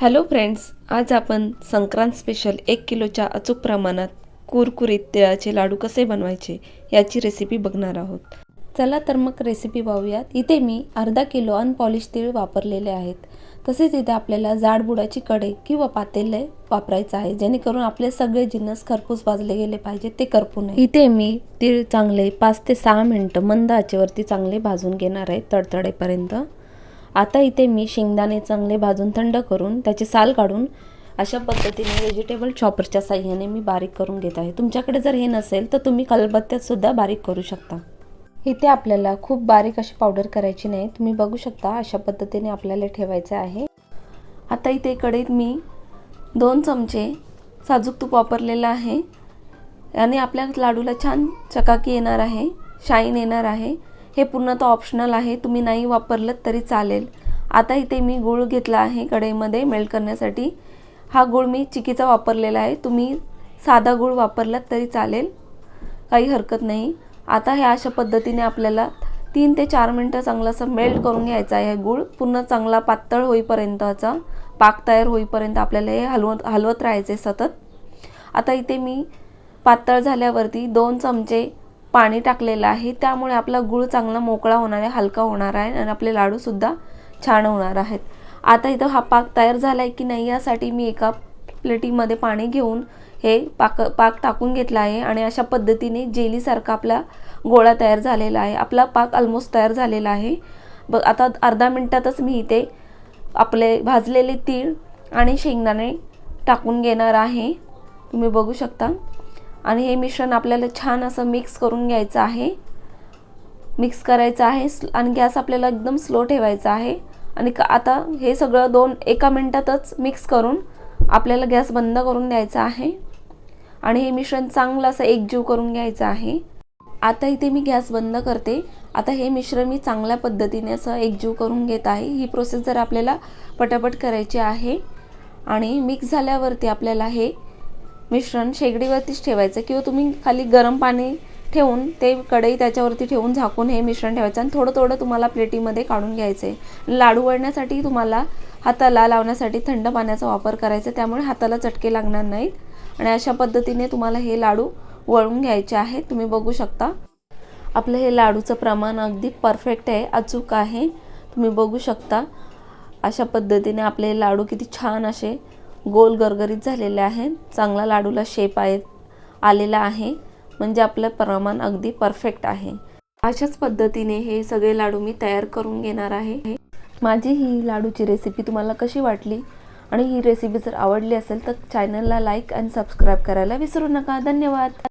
Hello friends आज आपण Sankrant special एक किलोच्या अचूक प्रमाणात कुरकुरीत तिळाचे लाडू कसे बनवायचे याची रेसिपी बघणार आहोत. चला तर मग रेसिपी पाहूयात इथे मी अर्धा किलो अनपॉलिश तीळ वापरलेले आहेत. तसेच इथे आपल्याला जाड बुडाची कडे किंवा पातेले वापरायचं आहे जेणेकरून आपले सगळे जिन्नस खरपूस भाजले गेले पाहिजे ते करपू नये. इथे मी तीळ चांगले पाच ते सहा मिनटं मंद आचेवरती चांगले भाजून घेणार आहे तडतडेपर्यंत. आता इथे मी शेंगदाणे चांगले भाजून थंड करून त्याचे साल काढून अशा पद्धतीने व्हेजिटेबल चॉपरच्या साह्याने मी बारीक करून घेत आहे. तुमच्याकडे जर हे नसेल तर तुम्ही कलबत्त्यातसुद्धा बारीक करू शकता. इथे आपल्याला खूप बारीक अशी पावडर करायची नाही. तुम्ही बघू शकता अशा पद्धतीने आपल्याला ठेवायचे आहे. आता इथे कढईत मी दोन चमचे साजूक तूप वापरलेलं आहे. आणि आपल्या लाडूला छान चकाकी येणार आहे शाईन येणार आहे. हे पूर्णतः ऑप्शनल आहे. तुम्ही नाही वापरलं तरी चालेल. आता इथे मी गूळ घेतला आहे कढईमध्ये मेल्ट करण्यासाठी. हा गूळ मी चिकीचा वापरलेला आहे. तुम्ही साधा गूळ वापरलात तरी चालेल. काही हरकत नाही. आता हे अशा पद्धतीने आपल्याला तीन ते चार मिनटं चांगलं असं मेल्ट करून घ्यायचं आहे गूळ. पूर्ण चांगला पातळ होईपर्यंतचा पाक तयार होईपर्यंत आपल्याला हे हलवत हलवत राहायचे सतत. आता इथे मी पातळ झाल्यावरती दोन चमचे पाणी टाकलेलं आहे. त्यामुळे आपला गूळ चांगला मोकळा होणार आहे हलका होणार आहे आणि आपले लाडूसुद्धा छान होणार आहेत. आता इथं हा पाक तयार झाला आहे की नाही यासाठी मी एका प्लेटीमध्ये पाणी घेऊन हे पाक पाक टाकून घेतला आहे आणि अशा पद्धतीने जेलीसारखा आपला गोळा तयार झालेला आहे. आपला पाक ऑलमोस्ट तयार झालेला आहे. ब आता अर्धा मिनटातच मी इथे आपले भाजलेले तीळ आणि शेंगदाणे टाकून घेणार आहे. तुम्ही बघू शकता. आणि हे मिश्रण आपल्याला छान असं मिक्स करून घ्यायचं आहे. मिक्स करायचं आहे. आणि गॅस आपल्याला एकदम स्लो ठेवायचा आहे. आणि आता हे सगळं दोन एका मिनटातच मिक्स करून आपल्याला गॅस बंद करून द्यायचा आहे. आणि हे मिश्रण चांगलं असं एकजीव करून घ्यायचं आहे. आता इथे मी गॅस बंद करते. आता हे मिश्रण मी चांगल्या पद्धतीने असं एकजीव करून घेत आहे. ही प्रोसेस जर आपल्याला पटापट करायची आहे आणि मिक्स झाल्यावरती आपल्याला हे मिश्रण शेगडीवरतीच ठेवायचं किंवा तुम्ही खाली गरम पाणी ठेवून ते कढई त्याच्यावरती ठेवून झाकून हे मिश्रण ठेवायचं आणि थोडं थोडं तुम्हाला प्लेटीमध्ये काढून घ्यायचं आहे लाडू वळण्यासाठी तुम्हाला हाताला लावण्यासाठी थंड पाण्याचा वापर करायचा त्यामुळे हाताला चटके लागणार नाहीत. आणि अशा पद्धतीने तुम्हाला हे लाडू वळून घ्यायचे आहे तुम्ही बघू शकता. आपलं हे लाडूचं प्रमाण अगदी परफेक्ट आहे अचूक आहे. तुम्ही बघू शकता. अशा पद्धतीने आपले लाडू किती छान असे गोल गरगरीत झालेले आहेत. चांगला लाडूला शेप आहे आलेला आहे. म्हणजे आपलं प्रमाण अगदी परफेक्ट आहे. अशाच पद्धतीने हे सगळे लाडू मी तयार करून घेणार आहे. माझी ही लाडूची रेसिपी तुम्हाला कशी वाटली आणि ही रेसिपी जर आवडली असेल तर चॅनलला लाईक आणि सबस्क्राईब करायला विसरू नका. धन्यवाद.